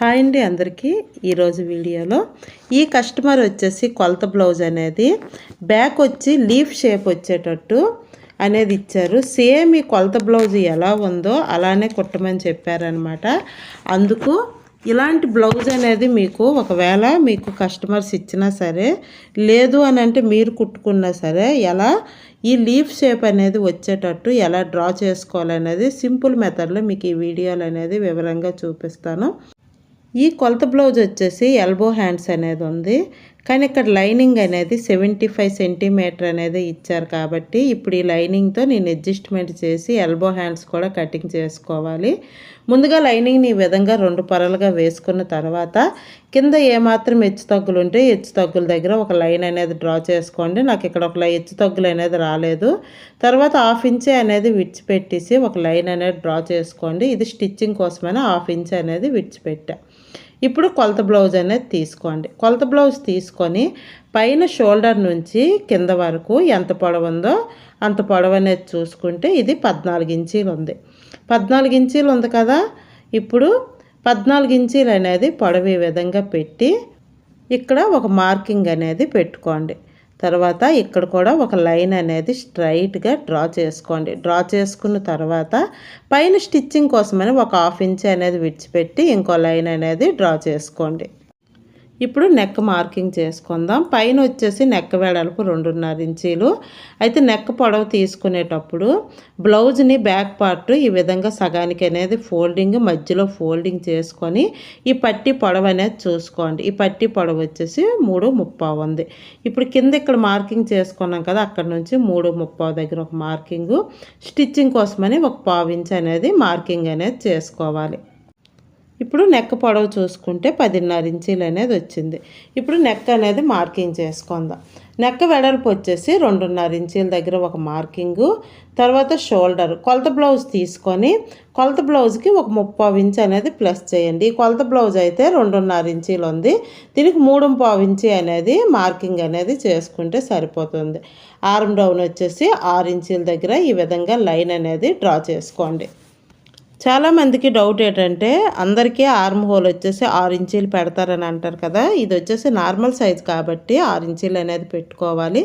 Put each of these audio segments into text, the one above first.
Hi అండి అందరికీ. ఈరోజు వీడియోలో ఈ కస్టమర్ వచ్చేసి కొలత బ్లౌజ్ అనేది బ్యాక్ వచ్చి లీఫ్ షేప్ వచ్చేటట్టు అనేది ఇచ్చారు. సేమ్ ఈ కొలత బ్లౌజ్ ఎలా ఉందో అలానే కుట్టమని చెప్పారనమాట. అందుకు ఇలాంటి బ్లౌజ్ అనేది మీకు ఒకవేళ మీకు కస్టమర్స్ ఇచ్చినా సరే లేదు అని అంటే మీరు కుట్టుకున్నా సరే ఎలా ఈ లీఫ్ షేప్ అనేది వచ్చేటట్టు ఎలా డ్రా చేసుకోవాలనేది సింపుల్ మెథడ్లో మీకు ఈ వీడియోలు అనేది వివరంగా చూపిస్తాను. ఈ కొలత బ్లౌజ్ వచ్చేసి ఎల్బో హ్యాండ్స్ అనేది ఉంది. కానీ ఇక్కడ లైనింగ్ అనేది సెవెంటీ ఫైవ్ సెంటీమీటర్ అనేది ఇచ్చారు కాబట్టి ఇప్పుడు ఈ లైనింగ్తో నేను అడ్జస్ట్మెంట్ చేసి ఎల్బో హ్యాండ్స్ కూడా కటింగ్ చేసుకోవాలి. ముందుగా లైనింగ్ని ఈ విధంగా రెండు పొరలుగా వేసుకున్న తర్వాత కింద ఏమాత్రం హెచ్చు తగ్గులు ఉంటే హెచ్చు తగ్గుల దగ్గర ఒక లైన్ అనేది డ్రా చేసుకోండి. నాకు ఇక్కడ ఒక హెచ్చు తగ్గులు అనేది రాలేదు. తర్వాత హాఫ్ ఇంచే అనేది విడిచిపెట్టేసి ఒక లైన్ అనేది డ్రా చేసుకోండి. ఇది స్టిచ్చింగ్ కోసమైనా హాఫ్ ఇంచ్ అనేది విడిచిపెట్టా. ఇప్పుడు కొలత బ్లౌజ్ అనేది తీసుకోండి. కొలత బ్లౌజ్ తీసుకొని పైన షోల్డర్ నుంచి కింద వరకు ఎంత పొడవు ఉందో అంత పొడవు అనేది చూసుకుంటే ఇది పద్నాలుగు ఇంచీలు ఉంది. పద్నాలుగు ఇంచీలు ఉంది కదా? ఇప్పుడు పద్నాలుగు ఇంచీలు అనేది పొడవు ఈ విధంగా పెట్టి ఇక్కడ ఒక మార్కింగ్ అనేది పెట్టుకోండి. తర్వాత ఇక్కడ కూడా ఒక లైన్ అనేది స్ట్రైట్గా డ్రా చేసుకోండి. డ్రా చేసుకున్న తర్వాత పైన స్టిచ్చింగ్ కోసమని ఒక హాఫ్ ఇంచ్ అనేది విడిచిపెట్టి ఇంకో లైన్ అనేది డ్రా చేసుకోండి. ఇప్పుడు నెక్ మార్కింగ్ చేసుకుందాం. పైన వచ్చేసి నెక్ వెడల్పు రెండున్నర ఇంచీలు. అయితే నెక్ పొడవు తీసుకునేటప్పుడు బ్లౌజ్ని బ్యాక్ పార్ట్ ఈ విధంగా సగానికి అనేది ఫోల్డింగ్ మధ్యలో ఫోల్డింగ్ చేసుకొని ఈ పట్టి పొడవు అనేది చూసుకోండి. ఈ పట్టి పొడవు వచ్చేసి మూడు ముప్పావు ఉంది. ఇప్పుడు కింద ఇక్కడ మార్కింగ్ చేసుకున్నాం కదా అక్కడ నుంచి మూడు ముప్పావు దగ్గర ఒక మార్కింగ్ స్టిచ్చింగ్ కోసమని ఒక పావు అనేది మార్కింగ్ అనేది చేసుకోవాలి. ఇప్పుడు నెక్ పొడవు చూసుకుంటే పదిన్నర ఇంచీలు అనేది వచ్చింది. ఇప్పుడు నెక్ అనేది మార్కింగ్ చేసుకుందాం. నెక్ వెడల్పు వచ్చేసి రెండున్నర ఇంచీల దగ్గర ఒక మార్కింగు తర్వాత షోల్డర్. కొలత బ్లౌజ్ తీసుకొని కొలత బ్లౌజ్కి ఒక ముప్పై ఇంచ్ అనేది ప్లస్ చేయండి. ఈ కొలత బ్లౌజ్ అయితే రెండున్నర ఇంచీలు ఉంది. దీనికి మూడు పావు ఇంచి అనేది మార్కింగ్ అనేది చేసుకుంటే సరిపోతుంది. ఆర్మ్ డౌన్ వచ్చేసి ఆరు ఇంచీల దగ్గర ఈ విధంగా లైన్ అనేది డ్రా చేసుకోండి. చాలామందికి డౌట్ ఏంటంటే అందరికీ ఆర్మ్ హోల్ వచ్చేసి ఆరు ఇంచీలు పెడతారని అంటారు కదా. ఇది వచ్చేసి నార్మల్ సైజు కాబట్టి ఆరు ఇంచీలు అనేది పెట్టుకోవాలి.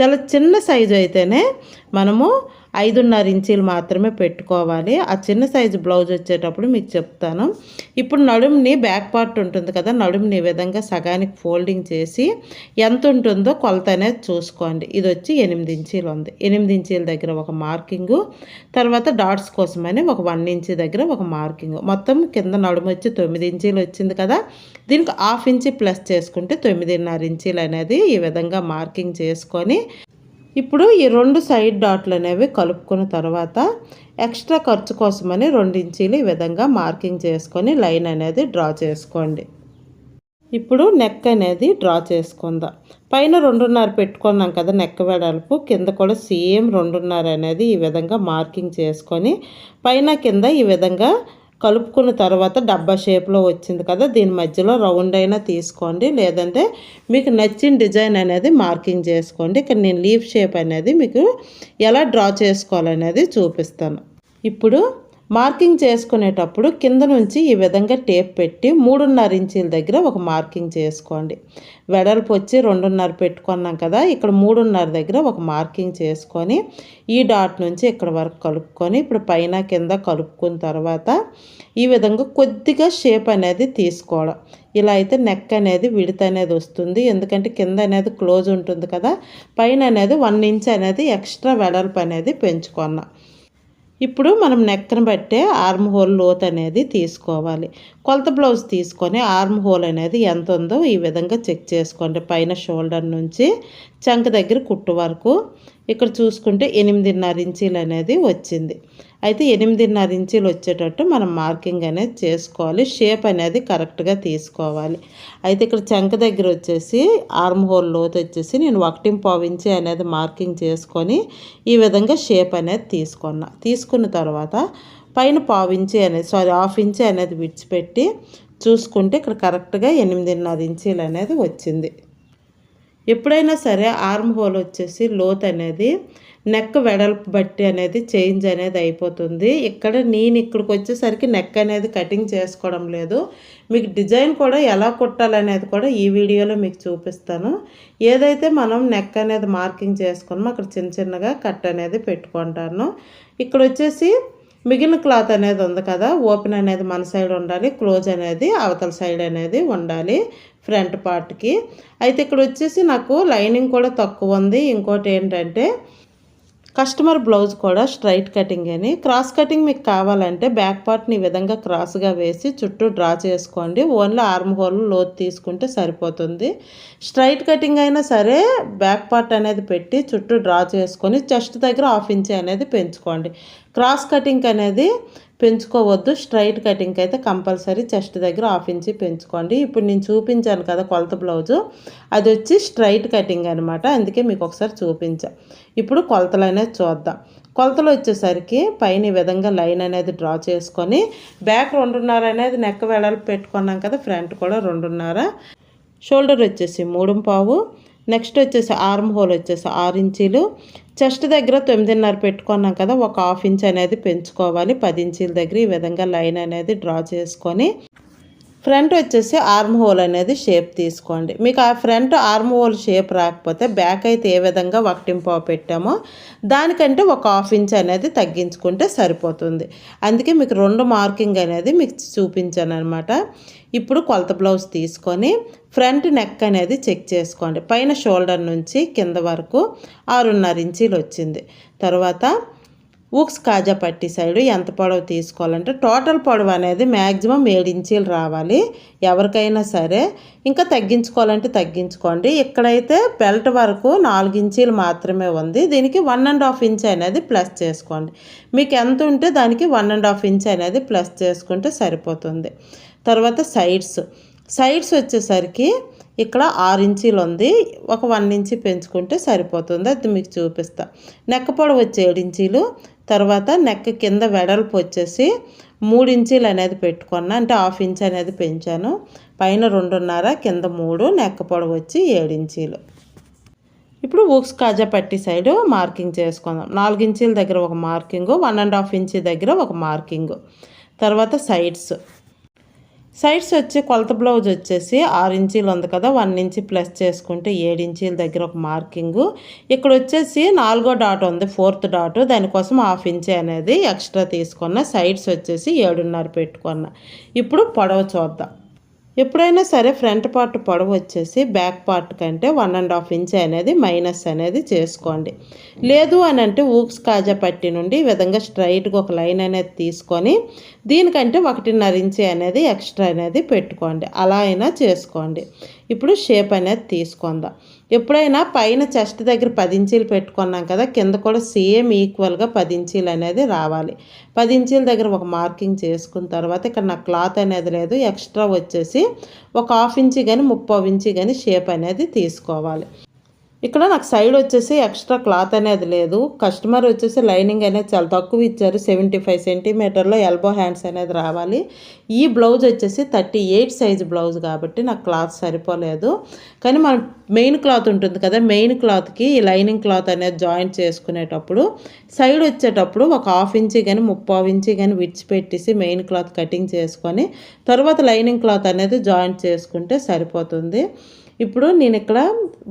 చాలా చిన్న సైజు అయితేనే మనము ఐదున్నర ఇంచీలు మాత్రమే పెట్టుకోవాలి. ఆ చిన్న సైజు బ్లౌజ్ వచ్చేటప్పుడు మీకు చెప్తాను. ఇప్పుడు నడుముని బ్యాక్ పార్ట్ ఉంటుంది కదా నడుముని ఈ విధంగా సగానికి ఫోల్డింగ్ చేసి ఎంత ఉంటుందో కొలత అనేది చూసుకోండి. ఇది వచ్చి ఎనిమిది ఇంచీలు ఉంది. ఎనిమిది ఇంచీల దగ్గర ఒక మార్కింగు తర్వాత డాట్స్ కోసమని ఒక వన్ ఇంచ్ దగ్గర ఒక మార్కింగ్. మొత్తం కింద నడుము వచ్చి తొమ్మిది ఇంచీలు వచ్చింది కదా దీనికి హాఫ్ ఇంచి ప్లస్ చేసుకుంటే తొమ్మిదిన్నర ఇంచీలు అనేది ఈ విధంగా మార్కింగ్ చేసుకొని ఇప్పుడు ఈ రెండు సైడ్ డాట్లు అనేవి కలుపుకున్న తర్వాత ఎక్స్ట్రా ఖర్చు కోసమని రెండు ఇంచీలు ఈ విధంగా మార్కింగ్ చేసుకొని లైన్ అనేది డ్రా చేసుకోండి. ఇప్పుడు నెక్ అనేది డ్రా చేసుకుందాం. పైన రెండున్నర పెట్టుకున్నాం కదా నెక్ వెడల్పు కింద కూడా సేమ్ రెండున్నర అనేది ఈ విధంగా మార్కింగ్ చేసుకొని పైన కింద ఈ విధంగా కలుపుకున్న తర్వాత డబ్బా షేప్లో వచ్చింది కదా దీని మధ్యలో రౌండ్ అయినా తీసుకోండి. లేదంటే మీకు నచ్చిన డిజైన్ అనేది మార్కింగ్ చేసుకోండి. ఇక్కడ నేను లీఫ్ షేప్ అనేది మీకు ఎలా డ్రా చేసుకోవాలనేది చూపిస్తాను. ఇప్పుడు మార్కింగ్ చేసుకునేటప్పుడు కింద నుంచి ఈ విధంగా టేప్ పెట్టి మూడున్నర ఇంచీల దగ్గర ఒక మార్కింగ్ చేసుకోండి. వెడల్పు వచ్చి రెండున్నర పెట్టుకున్నాం కదా ఇక్కడ మూడున్నర దగ్గర ఒక మార్కింగ్ చేసుకొని ఈ డాట్ నుంచి ఇక్కడ వరకు కలుపుకొని ఇప్పుడు పైన కింద కలుపుకున్న తర్వాత ఈ విధంగా కొద్దిగా షేప్ అనేది తీసుకోవడం. ఇలా అయితే నెక్ అనేది విడత అనేది వస్తుంది ఎందుకంటే కింద అనేది క్లోజ్ ఉంటుంది కదా పైన అనేది వన్ ఇంచ్ అనేది ఎక్స్ట్రా వెడల్పు అనేది పెంచుకున్నాం. ఇప్పుడు మనం నెక్కను బట్టే ఆర్మ్ హోల్ లోత్ అనేది తీసుకోవాలి. కొలత బ్లౌజ్ తీసుకొని ఆర్మ్ హోల్ అనేది ఎంత ఉందో ఈ విధంగా చెక్ చేసుకోండి. పైన షోల్డర్ నుంచి చంక దగ్గర కుట్టు వరకు ఇక్కడ చూసుకుంటే ఎనిమిదిన్నర ఇంచీలు అనేది వచ్చింది. అయితే ఎనిమిదిన్నర ఇంచీలు వచ్చేటట్టు మనం మార్కింగ్ అనేది చేసుకోవాలి. షేప్ అనేది కరెక్ట్గా తీసుకోవాలి. అయితే ఇక్కడ చంక దగ్గర వచ్చేసి ఆర్మ్ హోల్ లోతు వచ్చేసి నేను ఒకటి పావు ఇంచి అనేది మార్కింగ్ చేసుకొని ఈ విధంగా షేప్ అనేది తీసుకున్నా. తీసుకున్న తర్వాత పైన పావు ఇంచి అనేది సారీ హాఫ్ ఇంచి అనేది విడిచిపెట్టి చూసుకుంటే ఇక్కడ కరెక్ట్గా ఎనిమిదిన్నర ఇంచీలు అనేది వచ్చింది. ఎప్పుడైనా సరే ఆర్మ్ హోల్ వచ్చేసి లోత్ అనేది నెక్ వెడల్పు బట్టి అనేది చేంజ్ అనేది అయిపోతుంది. ఇక్కడ నేను ఇక్కడికి వచ్చేసరికి నెక్ అనేది కటింగ్ చేసుకోవడం లేదు. మీకు డిజైన్ కూడా ఎలా కుట్టాలనేది కూడా ఈ వీడియోలో మీకు చూపిస్తాను. ఏదైతే మనం నెక్ అనేది మార్కింగ్ చేసుకున్నామో అక్కడ చిన్న చిన్నగా కట్ అనేది పెట్టుకుంటాను. ఇక్కడ వచ్చేసి మిగిలిన క్లాత్ అనేది ఉంది కదా ఓపెన్ అనేది మన సైడ్ ఉండాలి క్లోజ్ అనేది అవతల సైడ్ అనేది ఉండాలి ఫ్రంట్ పార్ట్కి అయితే ఇక్కడ వచ్చేసి నాకు లైనింగ్ కూడా తక్కువ ఉంది. ఇంకోటి ఏంటంటే కస్టమర్ బ్లౌజ్ కూడా స్ట్రైట్ కటింగ్ అని క్రాస్ కటింగ్ మీకు కావాలంటే బ్యాక్ పార్ట్ని ఈ విధంగా క్రాస్గా వేసి చుట్టూ డ్రా చేసుకోండి. ఓన్లీ ఆర్మ్ హోల్ లోతు తీసుకుంటే సరిపోతుంది. స్ట్రైట్ కటింగ్ అయినా సరే బ్యాక్ పార్ట్ అనేది పెట్టి చుట్టూ డ్రా చేసుకొని చెస్ట్ దగ్గర హాఫ్ ఇంచ్ అనేది పెంచుకోండి. క్రాస్ కటింగ్ అనేది పెంచుకోవద్దు. స్ట్రైట్ కటింగ్ అయితే కంపల్సరీ చెస్ట్ దగ్గర హాఫ్ ఇంచి పెంచుకోండి. ఇప్పుడు నేను చూపించాను కదా కొలత బ్లౌజు. అది వచ్చి స్ట్రైట్ కటింగ్ అనమాట అందుకే మీకు ఒకసారి చూపించా. ఇప్పుడు కొలతలు అనేది చూద్దాం. కొలతలు వచ్చేసరికి పైన ఈ విధంగా లైన్ అనేది డ్రా చేసుకొని బ్యాక్ రెండున్నర అనేది నెక్ వెడల్పు పెట్టుకున్నాం కదా ఫ్రంట్ కూడా రెండున్నర. షోల్డర్ వచ్చేసి మూడు పావు. నెక్స్ట్ వచ్చేసి ఆర్మ్ హోల్ వచ్చేసి ఆరు ఇంచీలు. చెస్ట్ దగ్గర తొమ్మిదిన్నర పెట్టుకున్నాం కదా ఒక హాఫ్ ఇంచ్ అనేది పెంచుకోవాలి. పది ఇంచీల దగ్గర ఈ విధంగా లైన్ అనేది డ్రా చేసుకొని. ఫ్రంట్ వచ్చేసి ఆర్మ్ హోల్ అనేది షేప్ తీసుకోండి. మీకు ఆ ఫ్రంట్ ఆర్మ్ హోల్ షేప్ రాకపోతే బ్యాక్ అయితే ఏ విధంగా ఒకటింపో పెట్టామో దానికంటే ఒక హాఫ్ ఇంచ్ అనేది తగ్గించుకుంటే సరిపోతుంది. అందుకే మీకు రెండు మార్కింగ్ అనేది మీకు చూపించాను అనమాట ఇప్పుడు కొలత బ్లౌజ్ తీసుకొని ఫ్రంట్ నెక్ అనేది చెక్ చేసుకోండి. పైన షోల్డర్ నుంచి కింద వరకు ఆరున్నర ఇంచీలు వచ్చింది. తర్వాత ఊక్స్ కాజా పట్టి సైడు ఎంత పొడవు తీసుకోవాలంటే టోటల్ పొడవు అనేది మ్యాక్సిమం ఏడు ఇంచీలు రావాలి. ఎవరికైనా సరే ఇంకా తగ్గించుకోవాలంటే తగ్గించుకోండి. ఇక్కడైతే బెల్ట్ వరకు నాలుగు ఇంచీలు మాత్రమే ఉంది. దీనికి వన్ అండ్ హాఫ్ ఇంచ్ అనేది ప్లస్ చేసుకోండి. మీకు ఎంత ఉంటే దానికి వన్ అండ్ హాఫ్ ఇంచ్ అనేది ప్లస్ చేసుకుంటే సరిపోతుంది. తర్వాత సైడ్స్. సైడ్స్ వచ్చేసరికి ఇక్కడ ఆరు ఇంచీలు ఉంది. ఒక వన్ ఇంచి పెంచుకుంటే సరిపోతుంది. అది మీకు చూపిస్తా. నెక్క పొడవు వచ్చి ఏడు ఇంచీలు. తర్వాత నెక్ కింద వెడల్పు వచ్చేసి మూడు ఇంచీలు అనేది పెట్టుకున్నా అంటే హాఫ్ ఇంచ్ అనేది పెంచాను. పైన రెండున్నర కింద మూడు నెక్క పొడవు వచ్చి ఏడించీలు ఇంచీలు. ఇప్పుడు ఉక్స్ కాజా పట్టి సైడ్ మార్కింగ్ చేసుకుందాం. నాలుగు ఇంచీల దగ్గర ఒక marking one and half inch దగ్గర ఒక మార్కింగు తర్వాత సైడ్స్ సైడ్స్ వచ్చి కొలత బ్లౌజ్ వచ్చేసి ఆరు ఇంచీలు ఉంది కదా వన్ ఇంచి ప్లస్ చేసుకుంటే ఏడు ఇంచీల దగ్గర ఒక మార్కింగు. ఇక్కడ వచ్చేసి నాలుగో డాట్ ఉంది ఫోర్త్ డాట్. దానికోసం హాఫ్ ఇంచి అనేది ఎక్స్ట్రా తీసుకున్న సైడ్స్ వచ్చేసి ఏడున్నర పెట్టుకున్న. ఇప్పుడు పొడవ చూద్దాం. ఎప్పుడైనా సరే ఫ్రంట్ పార్ట్ పొడవు వచ్చేసి బ్యాక్ పార్ట్ కంటే వన్ అండ్ హాఫ్ ఇంచ్ అనేది మైనస్ అనేది చేసుకోండి. లేదు అని అంటే ఊక్స్ కాజా పట్టి నుండి ఈ విధంగా స్ట్రైట్గా ఒక లైన్ అనేది తీసుకొని దీనికంటే ఒకటిన్నర ఇంచి అనేది ఎక్స్ట్రా అనేది పెట్టుకోండి. అలా అయినా చేసుకోండి. ఇప్పుడు షేప్ అనేది తీసుకుందాం. ఎప్పుడైనా పైన చెస్ట్ దగ్గర పది ఇంచీలు పెట్టుకున్నాం కదా కింద కూడా సేమ్ ఈక్వల్గా పది ఇంచీలు అనేది రావాలి. పదించీల దగ్గర ఒక మార్కింగ్ చేసుకున్న తర్వాత ఇక్కడ నాకు క్లాత్ అనేది లేదు ఎక్స్ట్రా వచ్చేసి ఒక హాఫ్ ఇంచి కానీ ముప్పై ఇంచి కానీ షేప్ అనేది తీసుకోవాలి. ఇక్కడ నాకు సైడ్ వచ్చేసి ఎక్స్ట్రా క్లాత్ అనేది లేదు. కస్టమర్ వచ్చేసి లైనింగ్ అనేది చాలా తక్కువ ఇచ్చారు. సెవెంటీ ఫైవ్ సెంటీమీటర్లో ఎల్బో హ్యాండ్స్ అనేది రావాలి. ఈ బ్లౌజ్ వచ్చేసి థర్టీ ఎయిట్ సైజ్ బ్లౌజ్ కాబట్టి నాకు క్లాత్ సరిపోలేదు. కానీ మన మెయిన్ క్లాత్ ఉంటుంది కదా మెయిన్ క్లాత్కి ఈ లైనింగ్ క్లాత్ అనేది జాయింట్ చేసుకునేటప్పుడు సైడ్ వచ్చేటప్పుడు ఒక హాఫ్ ఇంచి కానీ ముప్పై ఇంచి కానీ విడిచిపెట్టేసి మెయిన్ క్లాత్ కటింగ్ చేసుకొని తర్వాత లైనింగ్ క్లాత్ అనేది జాయింట్ చేసుకుంటే సరిపోతుంది. ఇప్పుడు నేను ఇక్కడ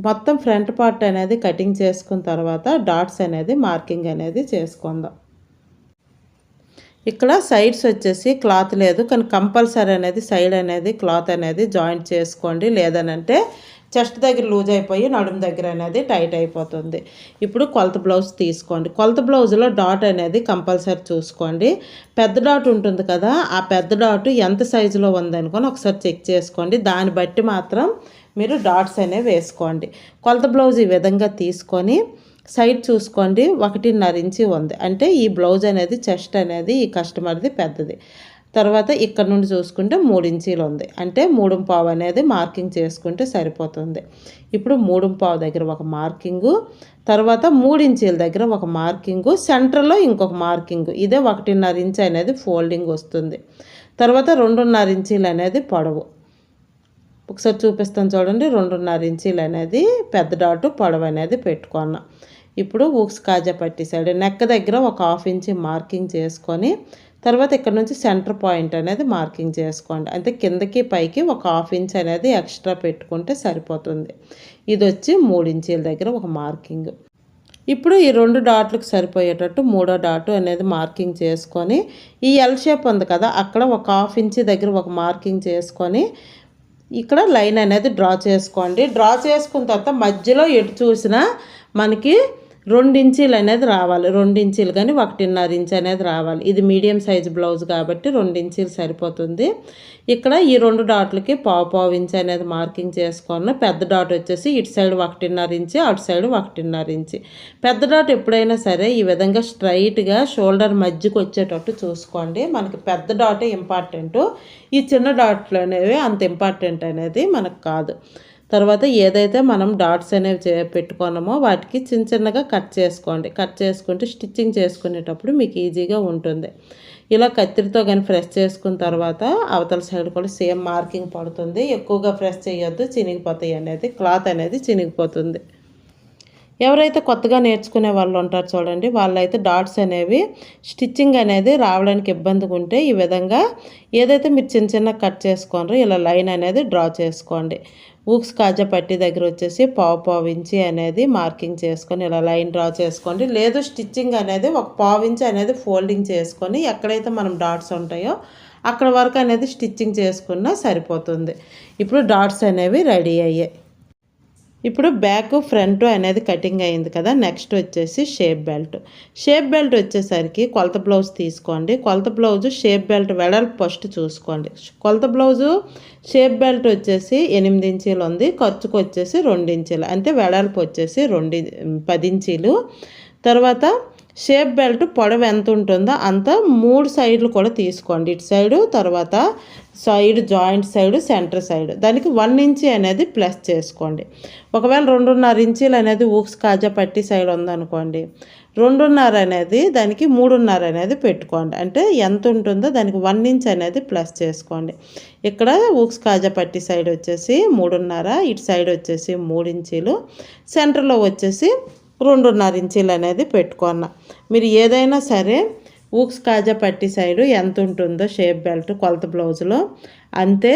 మొత్తం ఫ్రంట్ పార్ట్ అనేది కటింగ్ చేసుకున్న తర్వాత డాట్స్ అనేది మార్కింగ్ అనేది చేసుకుందాం. ఇక్కడ సైడ్స్ వచ్చేసి క్లాత్ లేదు కానీ కంపల్సరీ అనేది సైడ్ అనేది క్లాత్ అనేది జాయింట్ చేసుకోండి. లేదనంటే చెస్ట్ దగ్గర లూజ్ అయిపోయి నడుము దగ్గర అనేది టైట్ అయిపోతుంది. ఇప్పుడు కొలత బ్లౌజ్ తీసుకోండి. కొలత బ్లౌజ్లో డాట్ అనేది కంపల్సరీ చూసుకోండి. పెద్ద డాట్ ఉంటుంది కదా ఆ పెద్ద డాట్ ఎంత సైజులో ఉందనుకొని ఒకసారి చెక్ చేసుకోండి. దాన్ని బట్టి మాత్రం మీరు డాట్స్ అనేవి వేసుకోండి. కొలత బ్లౌజ్ ఈ విధంగా తీసుకొని సైడ్ చూసుకోండి. ఒకటిన్నర ఇంచి ఉంది. అంటే ఈ బ్లౌజ్ అనేది చెస్ట్ అనేది ఈ కస్టమర్ది పెద్దది. తర్వాత ఇక్కడ నుండి చూసుకుంటే మూడు ఇంచీలు ఉంది. అంటే మూడు పావు అనేది మార్కింగ్ చేసుకుంటే సరిపోతుంది. ఇప్పుడు మూడు పావు దగ్గర ఒక మార్కింగు తర్వాత మూడు ఇంచీల దగ్గర ఒక మార్కింగు సెంటర్లో ఇంకొక మార్కింగు. ఇదే ఒకటిన్నర ఇంచ్ అనేది ఫోల్డింగ్ వస్తుంది. తర్వాత రెండున్నర ఇంచీలు అనేది పొడవు. ఒకసారి చూపిస్తాను చూడండి రెండున్నర ఇంచీలు అనేది పెద్ద డాటు పొడవు అనేది పెట్టుకున్నా. ఇప్పుడు ఊక్స్ కాజా పట్టి సైడ్ నెక్ దగ్గర ఒక హాఫ్ ఇంచ్ మార్కింగ్ చేసుకొని తర్వాత ఇక్కడ నుంచి సెంటర్ పాయింట్ అనేది మార్కింగ్ చేసుకోండి. అంటే కిందకి పైకి ఒక హాఫ్ ఇంచ్ అనేది ఎక్స్ట్రా పెట్టుకుంటే సరిపోతుంది. ఇది వచ్చి మూడు ఇంచీల దగ్గర ఒక మార్కింగ్. ఇప్పుడు ఈ రెండు డాట్లకు సరిపోయేటట్టు మూడో డాట్ అనేది మార్కింగ్ చేసుకొని ఈ ఎల్ షేప్ ఉంది కదా అక్కడ ఒక హాఫ్ ఇంచ్ దగ్గర ఒక మార్కింగ్ చేసుకొని ఇక్కడ లైన్ అనేది డ్రా చేసుకోండి. డ్రా చేసుకున్న తర్వాత మధ్యలో ఎటు చూసినా మనకి రెండించీలు అనేది రావాలి. రెండించీలు కానీ ఒకటిన్నర ఇంచ్ అనేది రావాలి. ఇది మీడియం సైజ్ బ్లౌజ్ కాబట్టి రెండించీలు సరిపోతుంది. ఇక్కడ ఈ రెండు డాట్లకి పావు పావు ఇంచ్ అనేది మార్కింగ్ చేసుకున్న పెద్ద డాట్ వచ్చేసి ఇటు సైడ్ ఒకటిన్నర ఇంచి అటు సైడ్ ఒకటిన్నర ఇంచి. పెద్ద డాట్ ఎప్పుడైనా సరే ఈ విధంగా స్ట్రైట్గా షోల్డర్ మధ్యకు వచ్చేటట్టు చూసుకోండి. మనకి పెద్ద డాటే ఇంపార్టెంట్. ఈ చిన్న డాట్లు అనేవి అంత ఇంపార్టెంట్ అనేది మనకు కాదు. తర్వాత ఏదైతే మనం డాట్స్ అనేవి పెట్టుకున్నామో వాటికి చిన్న చిన్నగా కట్ చేసుకోండి. కట్ చేసుకుంటే స్టిచ్చింగ్ చేసుకునేటప్పుడు మీకు ఈజీగా ఉంటుంది. ఇలా కత్తిరితో కానీ ఫ్రెష్ చేసుకున్న తర్వాత అవతల సైడ్ కూడా సేమ్ మార్కింగ్ పడుతుంది. ఎక్కువగా ఫ్రెష్ చేయొద్దు చినిగిపోతాయి అనేది క్లాత్ అనేది చినిగిపోతుంది. ఎవరైతే కొత్తగా నేర్చుకునే వాళ్ళు ఉంటారు చూడండి వాళ్ళైతే డాట్స్ అనేవి స్టిచ్చింగ్ అనేది రావడానికి ఇబ్బందిగా ఉంటే ఈ విధంగా ఏదైతే మీరు చిన్న చిన్న కట్ చేసుకోండి ఇలా లైన్ అనేది డ్రా చేసుకోండి. ఊక్స్ కాజా పట్టి దగ్గర వచ్చేసి పావు పావు ఇంచి అనేది మార్కింగ్ చేసుకొని ఇలా లైన్ డ్రా చేసుకోండి. లేదు స్టిచ్చింగ్ అనేది ఒక పావు ఇంచి అనేది ఫోల్డింగ్ చేసుకొని ఎక్కడైతే మనం డాట్స్ ఉంటాయో అక్కడ వరకు అనేది స్టిచ్చింగ్ చేసుకున్నా సరిపోతుంది. ఇప్పుడు డాట్స్ అనేవి రెడీ అయ్యాయి. ఇప్పుడు బ్యాక్ ఫ్రంట్ అనేది కటింగ్ అయింది కదా. నెక్స్ట్ వచ్చేసి షేప్ బెల్ట్. షేప్ బెల్ట్ వచ్చేసరికి కొలత బ్లౌజ్ తీసుకోండి. కొలత బ్లౌజు షేప్ బెల్ట్ వెడల్పు ఫస్ట్ చూసుకోండి. కొలత బ్లౌజు షేప్ బెల్ట్ వచ్చేసి ఎనిమిది ఇంచీలు ఉంది. ఖర్చుకు వచ్చేసి రెండు ఇంచీలు. అంటే వెడల్పు వచ్చేసి రెండు పది ఇంచీలు. తర్వాత షేప్ బెల్ట్ పొడవు ఎంత ఉంటుందో అంత మూడు సైడ్లు కూడా తీసుకోండి. ఇటు సైడు తర్వాత side joint side center side. దానికి వన్ ఇంచి అనేది ప్లస్ చేసుకోండి. ఒకవేళ రెండున్నర ఇంచీలు అనేది ఊక్స్ కాజా పట్టి సైడ్ ఉందనుకోండి రెండున్నర అనేది దానికి మూడున్నర అనేది పెట్టుకోండి. అంటే ఎంత ఉంటుందో దానికి వన్ ఇంచ్ అనేది ప్లస్ చేసుకోండి. ఇక్కడ ఊక్స్ కాజా పట్టి సైడ్ వచ్చేసి మూడున్నర ఇటు సైడ్ వచ్చేసి మూడు ఇంచీలు సెంటర్లో వచ్చేసి రెండున్నర ఇంచీలు అనేది పెట్టుకున్నా. మీరు ఏదైనా సరే ఊక్స్ కాజా పట్టి సైడు ఎంత ఉంటుందో షేప్ బెల్ట్ కొలత బ్లౌజ్లో అంతే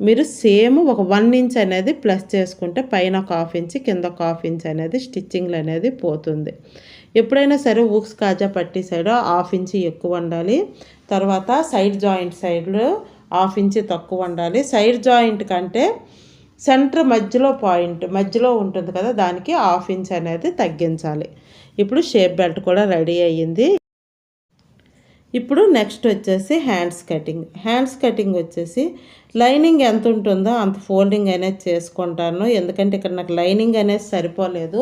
మీరు సేమ్ ఒక వన్ ఇంచ్ అనేది ప్లస్ చేసుకుంటే పైన ఒక హాఫ్ ఇంచ్ కింద ఒక హాఫ్ ఇంచ్ అనేది స్టిచ్చింగ్లు అనేది పోతుంది. ఎప్పుడైనా సరే ఊక్స్ కాజా పట్టి సైడ్ హాఫ్ ఇంచ్ ఎక్కువ ఉండాలి. తర్వాత సైడ్ జాయింట్ సైడ్లో హాఫ్ ఇంచ్ తక్కువ ఉండాలి. సైడ్ జాయింట్ కంటే సెంటర్ మధ్యలో పాయింట్ మధ్యలో ఉంటుంది కదా దానికి హాఫ్ ఇంచ్ అనేది తగ్గించాలి. ఇప్పుడు షేప్ బెల్ట్ కూడా రెడీ అయ్యింది. ఇప్పుడు నెక్స్ట్ వచ్చేసి హ్యాండ్స్ కటింగ్. హ్యాండ్స్ కటింగ్ వచ్చేసి లైనింగ్ ఎంత ఉంటుందో అంత ఫోల్డింగ్ అనేది చేసుకుంటాను. ఎందుకంటే ఇక్కడ నాకు లైనింగ్ అనేది సరిపోలేదు.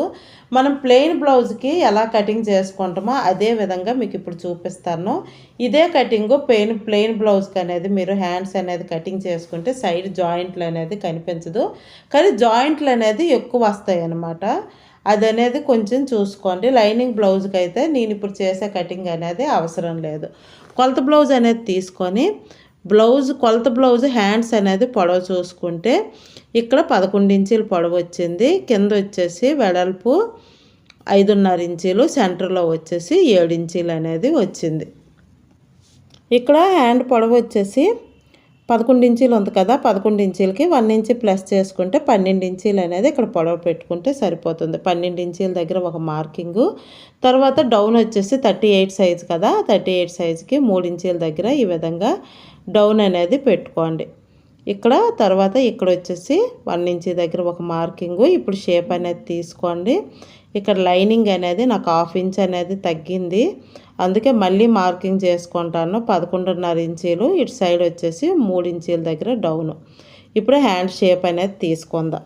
మనం ప్లెయిన్ బ్లౌజ్కి ఎలా కటింగ్ చేసుకుంటామో అదే విధంగా మీకు ఇప్పుడు చూపిస్తాను. ఇదే కటింగ్ పెయిన్ ప్లెయిన్ బ్లౌజ్కి అనేది మీరు హ్యాండ్స్ అనేది కటింగ్ చేసుకుంటే సైడ్ జాయింట్లు అనేది కనిపించదు. కానీ జాయింట్లు అనేది ఎక్కువ వస్తాయి అన్నమాట. అది అనేది కొంచెం చూసుకోండి. లైనింగ్ బ్లౌజ్కి అయితే నేను ఇప్పుడు చేసే కటింగ్ అనేది అవసరం లేదు. కొలత బ్లౌజ్ అనేది తీసుకొని బ్లౌజ్ కొలత బ్లౌజ్ హ్యాండ్స్ అనేది పొడవు చూసుకుంటే ఇక్కడ పదకొండు ఇంచీలు పొడవు వచ్చింది. కింద వచ్చేసి వెడల్పు ఐదున్నర ఇంచీలు సెంటర్లో వచ్చేసి ఏడు ఇంచీలు అనేది వచ్చింది. ఇక్కడ హ్యాండ్ పొడవు వచ్చేసి పదకొండు ఇంచీలు ఉంది కదా పదకొండు ఇంచీలకి వన్ ఇంచ్ ప్లస్ చేసుకుంటే పన్నెండు ఇంచీలు అనేది ఇక్కడ పొడవు పెట్టుకుంటే సరిపోతుంది. పన్నెండు ఇంచీల దగ్గర ఒక మార్కింగు. తర్వాత డౌన్ వచ్చేసి థర్టీ ఎయిట్ సైజ్ కదా థర్టీ ఎయిట్ సైజ్కి మూడు ఇంచీల దగ్గర ఈ విధంగా డౌన్ అనేది పెట్టుకోండి. ఇక్కడ తర్వాత ఇక్కడ వచ్చేసి వన్ ఇంచ్ దగ్గర ఒక మార్కింగు. ఇప్పుడు షేప్ అనేది తీసుకోండి. ఇక్కడ లైనింగ్ అనేది నాకు హాఫ్ ఇంచ్ అనేది తగ్గింది. అందుకే మళ్ళీ మార్కింగ్ చేసుకుంటాను. పదకొండున్నర ఇంచీలు ఇటు సైడ్ వచ్చేసి మూడు ఇంచీల దగ్గర డౌన్. ఇప్పుడు హ్యాండ్ షేప్ అనేది తీసుకుందాం.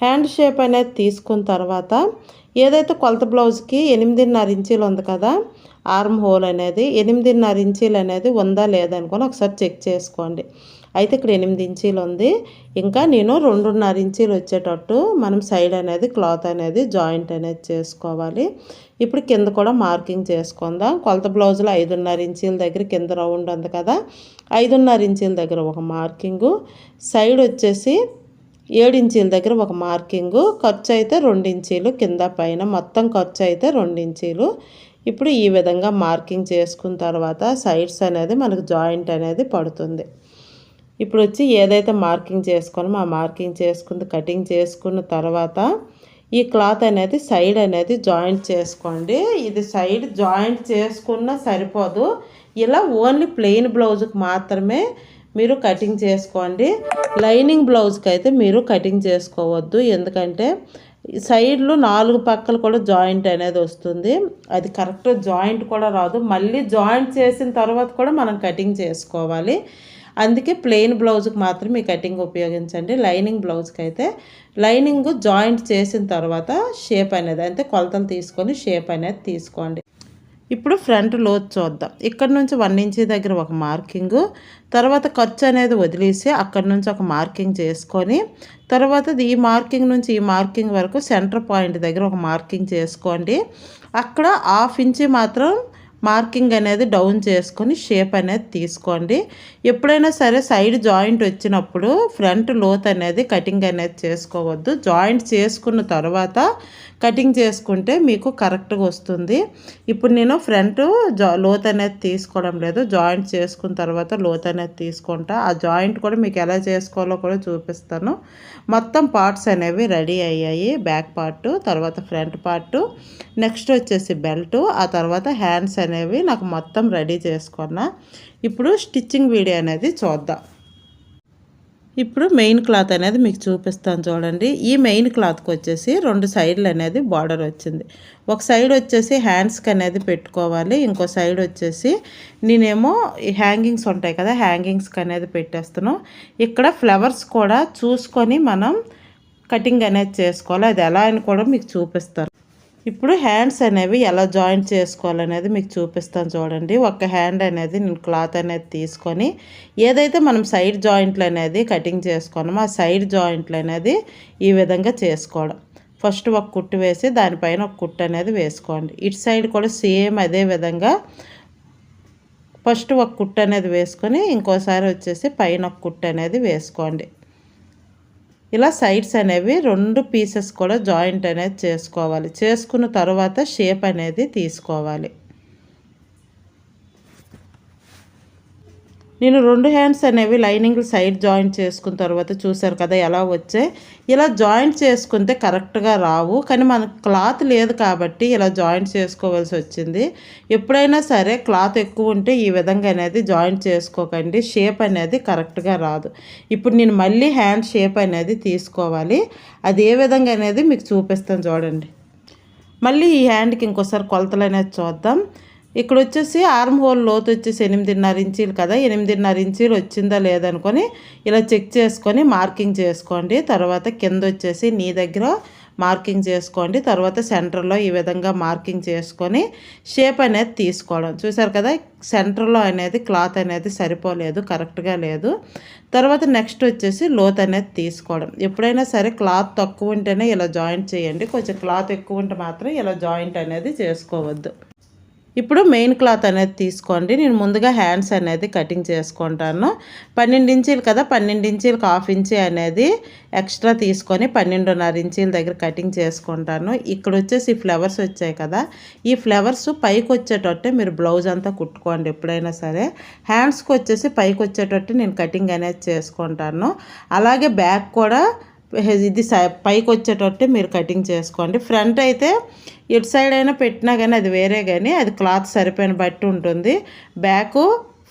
హ్యాండ్ షేప్ అనేది తీసుకున్న తర్వాత ఏదైతే కొలత బ్లౌజ్కి ఎనిమిదిన్నర ఇంచీలు ఉంది కదా ఆర్మ్ హోల్ అనేది ఎనిమిదిన్నర ఇంచీలు అనేది ఉందా లేదనుకొని ఒకసారి చెక్ చేసుకోండి. అయితే ఇక్కడ ఎనిమిది ఇంచీలు ఉంది. ఇంకా నేను రెండున్నర ఇంచీలు వచ్చేటట్టు మనం సైడ్ అనేది క్లాత్ అనేది జాయింట్ అనేది చేసుకోవాలి. ఇప్పుడు కింద కూడా మార్కింగ్ చేసుకుందాం. కొలత బ్లౌజులు ఐదున్నర ఇంచీల దగ్గర కింద రౌండ్ ఉంది కదా. ఐదున్నర ఇంచీల దగ్గర ఒక మార్కింగు. సైడ్ వచ్చేసి ఏడు ఇంచీల దగ్గర ఒక మార్కింగు. ఖర్చు అయితే రెండు ఇంచీలు కింద పైన. మొత్తం ఖర్చు అయితే రెండు ఇంచీలు. ఇప్పుడు ఈ విధంగా మార్కింగ్ చేసుకున్న తర్వాత సైడ్స్ అనేది మనకు జాయింట్ అనేది పడుతుంది. ఇప్పుడు వచ్చి ఏదైతే మార్కింగ్ చేసుకోవాలో ఆ మార్కింగ్ చేసుకుంది కటింగ్ చేసుకున్న తర్వాత ఈ క్లాత్ అనేది సైడ్ అనేది జాయింట్ చేసుకోండి. ఇది సైడ్ జాయింట్ చేసుకున్నా సరిపోదు. ఇలా ఓన్లీ ప్లెయిన్ బ్లౌజ్కి మాత్రమే మీరు కటింగ్ చేసుకోండి. లైనింగ్ బ్లౌజ్కి అయితే మీరు కటింగ్ చేసుకోవద్దు. ఎందుకంటే సైడ్లు నాలుగు పక్కలు కూడా జాయింట్ అనేది వస్తుంది. అది కరెక్ట్ జాయింట్ కూడా రాదు. మళ్ళీ జాయింట్ చేసిన తర్వాత కూడా మనం కటింగ్ చేసుకోవాలి. అందుకే ప్లెయిన్ బ్లౌజ్కి మాత్రం ఈ కటింగ్ ఉపయోగించండి. లైనింగ్ బ్లౌజ్కి అయితే లైనింగ్ జాయింట్ చేసిన తర్వాత షేప్ అనేది అంటే కొలతలు తీసుకొని షేప్ అనేది తీసుకోండి. ఇప్పుడు ఫ్రంట్ లోత్ చూద్దాం. ఇక్కడ నుంచి వన్ ఇంచ్ దగ్గర ఒక మార్కింగు తర్వాత ఖర్చు అనేది వదిలేసి అక్కడ నుంచి ఒక మార్కింగ్ చేసుకొని తర్వాత ఈ మార్కింగ్ నుంచి ఈ మార్కింగ్ వరకు సెంటర్ పాయింట్ దగ్గర ఒక మార్కింగ్ చేసుకోండి. అక్కడ హాఫ్ ఇంచి మాత్రం మార్కింగ్ అనేది డౌన్ చేసుకొని షేప్ అనేది తీసుకోండి. ఎప్పుడైనా సరే సైడ్ జాయింట్ వచ్చినప్పుడు ఫ్రంట్ లోత్ అనేది కటింగ్ అనేది చేసుకోవద్దు. జాయింట్ చేసుకున్న తర్వాత కటింగ్ చేసుకుంటే మీకు కరెక్ట్గా వస్తుంది. ఇప్పుడు నేను ఫ్రంట్ జా లోత్ అనేది తీసుకోవడం లేదు. జాయింట్ చేసుకున్న తర్వాత లోత్ అనేది తీసుకుంటా. ఆ జాయింట్ కూడా మీకు ఎలా చేసుకోవాలో కూడా చూపిస్తాను. మొత్తం పార్ట్స్ అనేవి రెడీ అయ్యాయి. బ్యాక్ పార్ట్ తర్వాత ఫ్రంట్ పార్ట్ నెక్స్ట్ వచ్చేసి బెల్ట్ ఆ తర్వాత హ్యాండ్స్ అనేవి నాకు మొత్తం రెడీ చేసుకున్నా. ఇప్పుడు స్టిచ్చింగ్ వీడియో అనేది చూద్దాం. ఇప్పుడు మెయిన్ క్లాత్ అనేది మీకు చూపిస్తాను చూడండి. ఈ మెయిన్ క్లాత్కి వచ్చేసి రెండు సైడ్లు అనేది బార్డర్ వచ్చింది. ఒక సైడ్ వచ్చేసి హ్యాండ్స్కి అనేది పెట్టుకోవాలి. ఇంకో సైడ్ వచ్చేసి నేనేమో హ్యాంగింగ్స్ ఉంటాయి కదా హ్యాంగింగ్స్కి అనేది పెట్టేస్తాను. ఇక్కడ ఫ్లవర్స్ కూడా చూసుకొని మనం కటింగ్ అనేది చేసుకోవాలి. అది ఎలా అని కూడా మీకు చూపిస్తాను. ఇప్పుడు హ్యాండ్స్ అనేవి ఎలా జాయింట్ చేసుకోవాలనేది మీకు చూపిస్తాను చూడండి. ఒక హ్యాండ్ అనేది నేను క్లాత్ అనేది తీసుకొని ఏదైతే మనం సైడ్ జాయింట్లు అనేది కటింగ్ చేసుకున్నామో ఆ సైడ్ జాయింట్లు అనేది ఈ విధంగా చేసుకోవడం. ఫస్ట్ ఒక కుట్టు వేసి దానిపైన ఒక కుట్టు అనేది వేసుకోండి. ఇటు సైడ్ కూడా సేమ్ అదే విధంగా ఫస్ట్ ఒక కుట్టు అనేది వేసుకొని ఇంకోసారి వచ్చేసి పైన ఒక కుట్టు అనేది వేసుకోండి. ఇలా సైడ్స్ అనేవి రెండు పీసెస్ కూడా జాయింట్ అనేది చేసుకోవాలి. చేసుకున్న తర్వాత షేప్ అనేది తీసుకోవాలి. నేను రెండు హ్యాండ్స్ అనేవి లైనింగ్ సైడ్ జాయింట్ చేసుకున్న తర్వాత చూశారు కదా ఎలా వచ్చాయి ఇలా జాయింట్ చేసుకుంటే కరెక్ట్గా రావు. కానీ మనకు క్లాత్ లేదు కాబట్టి ఇలా జాయింట్ చేసుకోవాల్సి వచ్చింది. ఎప్పుడైనా సరే క్లాత్ ఎక్కువ ఉంటే ఈ విధంగా అనేది జాయింట్ చేసుకోకండి. షేప్ అనేది కరెక్ట్గా రాదు. ఇప్పుడు నేను మళ్ళీ హ్యాండ్ షేప్ అనేది తీసుకోవాలి. అది ఏ విధంగా అనేది మీకు చూపిస్తాను చూడండి. మళ్ళీ ఈ హ్యాండ్కి ఇంకోసారి కొలతలు అనేది చూద్దాం. ఇక్కడ వచ్చేసి ఆర్మ్ హోల్ లోతు వచ్చేసి ఎనిమిదిన్నర ఇంచీలు కదా ఎనిమిదిన్నర ఇంచీలు వచ్చిందా లేదనుకొని ఇలా చెక్ చేసుకొని మార్కింగ్ చేసుకోండి. తర్వాత కింద వచ్చేసి నీ దగ్గర మార్కింగ్ చేసుకోండి. తర్వాత సెంటర్లో ఈ విధంగా మార్కింగ్ చేసుకొని షేప్ అనేది తీసుకోవడం. చూసారు కదా సెంటర్లో అనేది క్లాత్ అనేది సరిపోలేదు కరెక్ట్గా లేదు. తర్వాత నెక్స్ట్ వచ్చేసి లోత్ అనేది తీసుకోవడం. ఎప్పుడైనా సరే క్లాత్ తక్కువ ఉంటేనే ఇలా జాయింట్ చేయండి. కొంచెం క్లాత్ ఎక్కువ ఉంటే మాత్రం ఇలా జాయింట్ అనేది చేసుకోవద్దు. ఇప్పుడు మెయిన్ క్లాత్ అనేది తీసుకోండి. నేను ముందుగా హ్యాండ్స్ అనేది కటింగ్ చేసుకుంటాను. పన్నెండు ఇంచీలు కదా పన్నెండు ఇంచీలకు హాఫ్ ఇంచీ అనేది ఎక్స్ట్రా తీసుకొని పన్నెండున్నర ఇంచీల దగ్గర కటింగ్ చేసుకుంటాను. ఇక్కడ వచ్చేసి ఫ్లవర్స్ వచ్చాయి కదా ఈ ఫ్లవర్స్ పైకి వచ్చేటట్టే మీరు బ్లౌజ్ అంతా కుట్టుకోండి ఎప్పుడైనా సరే. హ్యాండ్స్కి వచ్చేసి పైకి వచ్చేటట్టు నేను కటింగ్ అనేది చేసుకుంటాను. అలాగే బ్యాక్ కూడా ఇది పైకి వచ్చేటట్టు మీరు కటింగ్ చేసుకోండి. ఫ్రంట్ అయితే ఎటు సైడ్ అయినా పెట్టినా కానీ అది వేరే కానీ అది క్లాత్ సరిపోయిన బట్టి ఉంటుంది. బ్యాకు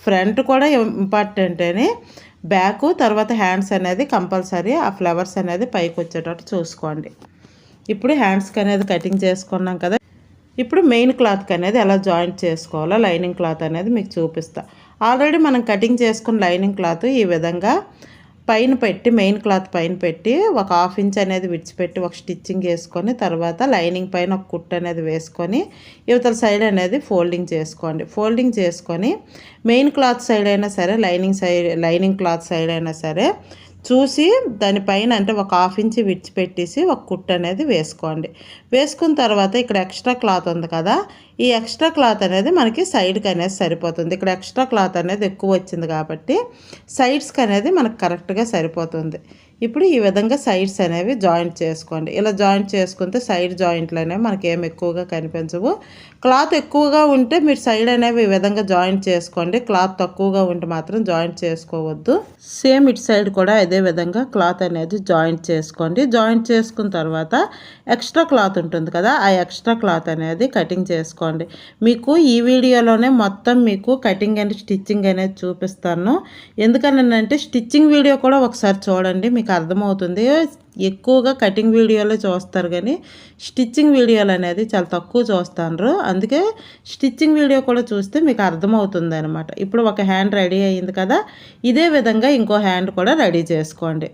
ఫ్రంట్ కూడా ఇంపార్టెంట్ అని. బ్యాకు తర్వాత హ్యాండ్స్ అనేది కంపల్సరీ ఆ ఫ్లవర్స్ అనేది పైకి వచ్చేటట్టు చూసుకోండి. ఇప్పుడు హ్యాండ్స్కి అనేది కటింగ్ చేసుకున్నాం కదా. ఇప్పుడు మెయిన్ క్లాత్కి అనేది ఎలా జాయింట్ చేసుకోవాలో లైనింగ్ క్లాత్ అనేది మీకు చూపిస్తా. ఆల్రెడీ మనం కటింగ్ చేసుకున్న లైనింగ్ క్లాత్ ఈ విధంగా పైన పెట్టి మెయిన్ క్లాత్ పైన పెట్టి ఒక హాఫ్ ఇంచ్ అనేది విడిచిపెట్టి ఒక స్టిచ్చింగ్ వేసుకొని తర్వాత లైనింగ్ పైన ఒక కుట్ అనేది వేసుకొని యువతల సైడ్ అనేది ఫోల్డింగ్ చేసుకోండి. ఫోల్డింగ్ చేసుకొని మెయిన్ క్లాత్ సైడ్ అయినా సరే lining side lining cloth side అయినా సరే చూసి దానిపైన అంటే ఒక హాఫ్ ఇంచ్ విడిచిపెట్టేసి ఒక కుట్ అనేది వేసుకోండి. వేసుకున్న తర్వాత ఇక్కడ ఎక్స్ట్రా క్లాత్ ఉంది కదా ఈ ఎక్స్ట్రా క్లాత్ అనేది మనకి సైడ్కి అనేది సరిపోతుంది. ఇక్కడ ఎక్స్ట్రా క్లాత్ అనేది ఎక్కువ వచ్చింది కాబట్టి సైడ్స్కి అనేది మనకు కరెక్ట్గా సరిపోతుంది. ఇప్పుడు ఈ విధంగా సైడ్స్ అనేవి జాయింట్ చేసుకోండి. ఇలా జాయింట్ చేసుకుంటే సైడ్ జాయింట్లు అనేవి మనకి ఏం ఎక్కువగా కనిపించవు. క్లాత్ ఎక్కువగా ఉంటే మీరు సైడ్ అనేవి ఈ విధంగా జాయింట్ చేసుకోండి. క్లాత్ తక్కువగా ఉంటే మాత్రం జాయింట్ చేసుకోవద్దు. సేమ్ ఇటు సైడ్ కూడా అదే విధంగా క్లాత్ అనేది జాయింట్ చేసుకోండి. జాయింట్ చేసుకున్న తర్వాత ఎక్స్ట్రా క్లాత్ ఉంటుంది కదా ఆ ఎక్స్ట్రా క్లాత్ అనేది కటింగ్ చేసుకోండి. మీకు ఈ వీడియోలోనే మొత్తం మీకు కటింగ్ అండ్ స్టిచ్చింగ్ అనేది చూపిస్తాను. ఎందుకనంటే స్టిచ్చింగ్ వీడియో కూడా ఒకసారి చూడండి మీకు మీకు అర్థమవుతుంది. ఎక్కువగా కటింగ్ వీడియోలో చూస్తారు కానీ స్టిచ్చింగ్ వీడియోలు అనేది చాలా తక్కువ చూస్తారు అందుకే స్టిచ్చింగ్ వీడియో కూడా చూస్తే మీకు అర్థమవుతుంది అనమాట ఇప్పుడు ఒక హ్యాండ్ రెడీ అయ్యింది కదా ఇదే విధంగా ఇంకో హ్యాండ్ కూడా రెడీ చేసుకోండి.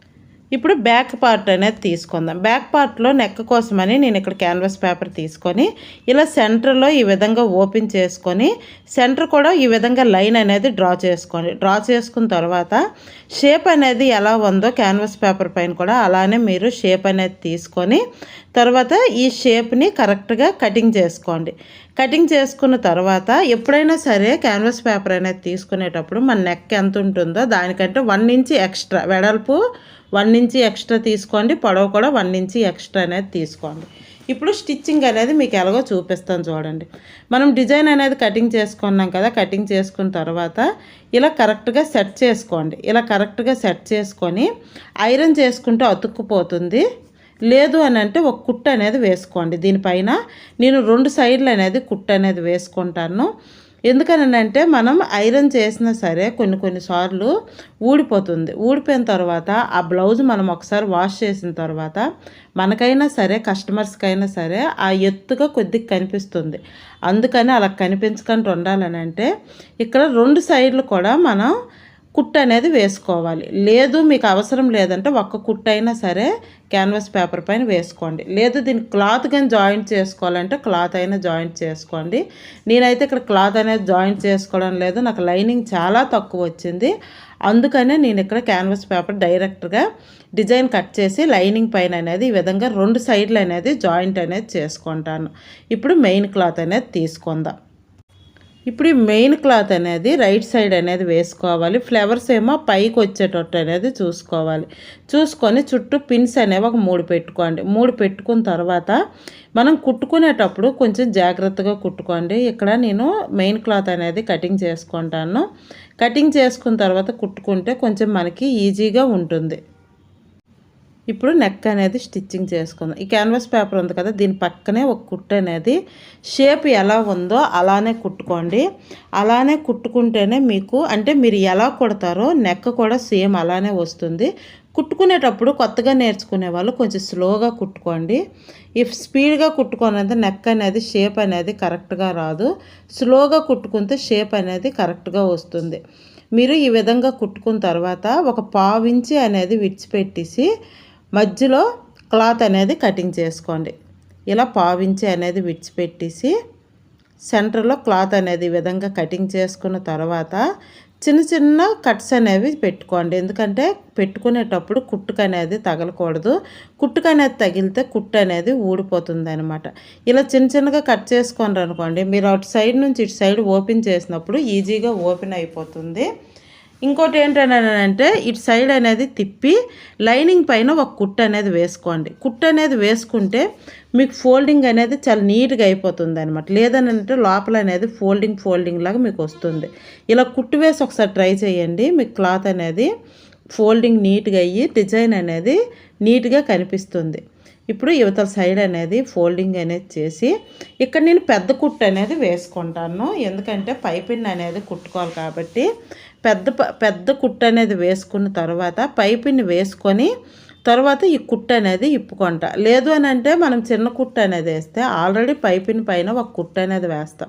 ఇప్పుడు బ్యాక్ పార్ట్ అనేది తీసుకుందాం. బ్యాక్ పార్ట్లో నెక్ కోసమని నేను ఇక్కడ క్యాన్వాస్ పేపర్ తీసుకొని ఇలా సెంటర్లో ఈ విధంగా ఓపెన్ చేసుకొని సెంటర్ కూడా ఈ విధంగా లైన్ అనేది డ్రా చేసుకోండి. డ్రా చేసుకున్న తర్వాత షేప్ అనేది ఎలా ఉందో క్యాన్వాస్ పేపర్ పైన కూడా అలానే మీరు షేప్ అనేది తీసుకొని తర్వాత ఈ షేప్ని కరెక్ట్గా కటింగ్ చేసుకోండి. కటింగ్ చేసుకున్న తర్వాత ఎప్పుడైనా సరే క్యాన్వాస్ పేపర్ అనేది తీసుకునేటప్పుడు మన నెక్ ఎంత ఉంటుందో దానికంటే వన్ ఇంచ్ ఎక్స్ట్రా వెడల్పు వన్ ఇంచి ఎక్స్ట్రా తీసుకోండి పొడవు కూడా వన్ ఇంచి ఎక్స్ట్రా అనేది తీసుకోండి. ఇప్పుడు స్టిచ్చింగ్ అనేది మీకు ఎలాగో చూపిస్తాను చూడండి. మనం డిజైన్ అనేది కటింగ్ చేసుకున్నాం కదా కటింగ్ చేసుకున్న తర్వాత ఇలా కరెక్ట్గా సెట్ చేసుకోండి. ఇలా కరెక్ట్గా సెట్ చేసుకొని ఐరన్ చేసుకుంటే అతుక్కుపోతుంది. లేదు అని అంటే ఒక కుట్ట అనేది వేసుకోండి. దీనిపైన నేను రెండు సైడ్లు అనేది కుట్ట అనేది వేసుకుంటాను. ఎందుకనంటే మనం ఐరన్ చేసినా సరే కొన్ని కొన్నిసార్లు ఊడిపోతుంది. ఊడిపోయిన తర్వాత ఆ బ్లౌజ్ మనం ఒకసారి వాష్ చేసిన తర్వాత మనకైనా సరే కస్టమర్స్కైనా సరే ఆ ఎత్తుగా కొద్దిగా కనిపిస్తుంది. అందుకని అలా కనిపించకుండా ఉండాలని అంటే ఇక్కడ రెండు సైడ్లు కూడా మనం కుట్టు అనేది వేసుకోవాలి. లేదు మీకు అవసరం లేదంటే ఒక్క కుట్టు అయినా సరే క్యాన్వాస్ పేపర్ పైన వేసుకోండి. లేదు దీన్ని క్లాత్ కానీ జాయింట్ చేసుకోవాలంటే క్లాత్ అయినా జాయింట్ చేసుకోండి. నేనైతే ఇక్కడ క్లాత్ అనేది జాయింట్ చేసుకోవడం లేదు. నాకు లైనింగ్ చాలా తక్కువ వచ్చింది. అందుకనే నేను ఇక్కడ క్యాన్వాస్ పేపర్ డైరెక్ట్గా డిజైన్ కట్ చేసి లైనింగ్ పైన అనేది ఈ విధంగా రెండు సైడ్లు అనేది జాయింట్ అనేది చేసుకుంటాను. ఇప్పుడు మెయిన్ క్లాత్ అనేది తీసుకుందాం. ఇప్పుడు ఈ మెయిన్ క్లాత్ అనేది రైట్ సైడ్ అనేది వేసుకోవాలి. ఫ్లవర్స్ ఏమో పైకి వచ్చేటట్టు అనేది చూసుకోవాలి. చూసుకొని చుట్టూ పిన్స్ అనేవి ఒక మూడు పెట్టుకోండి. మూడు పెట్టుకున్న తర్వాత మనం కుట్టుకునేటప్పుడు కొంచెం జాగ్రత్తగా కుట్టుకోండి. ఇక్కడ నేను మెయిన్ క్లాత్ అనేది కటింగ్ చేసుకుంటాను. కటింగ్ చేసుకున్న తర్వాత కుట్టుకుంటే కొంచెం మనకి ఈజీగా ఉంటుంది. ఇప్పుడు నెక్ అనేది స్టిచ్చింగ్ చేసుకుందాం. ఈ క్యాన్వాస్ పేపర్ ఉంది కదా దీని పక్కనే ఒక కుట్టు అనేది షేప్ ఎలా ఉందో అలానే కుట్టుకోండి. అలానే కుట్టుకుంటేనే మీకు అంటే మీరు ఎలా కుడతారో నెక్ కూడా సేమ్ అలానే వస్తుంది. కుట్టుకునేటప్పుడు కొత్తగా నేర్చుకునే వాళ్ళు కొంచెం స్లోగా కుట్టుకోండి. ఈ స్పీడ్గా కుట్టుకునేది నెక్ అనేది షేప్ అనేది కరెక్ట్గా రాదు. స్లోగా కుట్టుకుంటే షేప్ అనేది కరెక్ట్గా వస్తుంది. మీరు ఈ విధంగా కుట్టుకున్న తర్వాత ఒక పావించి అనేది విడిచిపెట్టేసి మధ్యలో క్లాత్ అనేది కటింగ్ చేసుకోండి. ఇలా పావించి అనేది విడిచిపెట్టేసి సెంటర్లో క్లాత్ అనేది విధంగా కటింగ్ చేసుకున్న తర్వాత చిన్న చిన్న కట్స్ అనేవి పెట్టుకోండి. ఎందుకంటే పెట్టుకునేటప్పుడు కుట్టుకు అనేది తగలకూడదు. కుట్టుకు అనేది తగిలితే కుట్టు అనేది ఊడిపోతుంది అనమాట ఇలా చిన్న చిన్నగా కట్ చేసుకోండి అనుకోండి మీరు అటు సైడ్ నుంచి ఇటు సైడ్ ఓపెన్ చేసినప్పుడు ఈజీగా ఓపెన్ అయిపోతుంది. ఇంకోటి ఏంటంటే ఇటు సైడ్ అనేది తిప్పి లైనింగ్ పైన ఒక కుట్టు అనేది వేసుకోండి. కుట్టు అనేది వేసుకుంటే మీకు ఫోల్డింగ్ అనేది చాలా నీట్గా అయిపోతుంది అనమాట లేదనంటే లోపల అనేది ఫోల్డింగ్ ఫోల్డింగ్ లాగా మీకు వస్తుంది. ఇలా కుట్టు వేసి ఒకసారి ట్రై చేయండి. మీకు క్లాత్ అనేది ఫోల్డింగ్ నీట్గా అయ్యి డిజైన్ అనేది నీట్గా కనిపిస్తుంది. ఇప్పుడు యువతల సైడ్ అనేది ఫోల్డింగ్ అనేది చేసి ఇక్కడ నేను పెద్ద కుట్టు అనేది వేసుకుంటాను. ఎందుకంటే పైపిన్ అనేది కుట్టుకోవాలి కాబట్టి పెద్ద పెద్ద కుట్టు అనేది వేసుకున్న తర్వాత పైపిని వేసుకొని తర్వాత ఈ కుట్టు అనేది ఇప్పుకుంటా. లేదు అని అంటే మనం చిన్న కుట్టు అనేది వేస్తే ఆల్రెడీ పైపిన్ పైన ఒక కుట్టు అనేది వేస్తాం.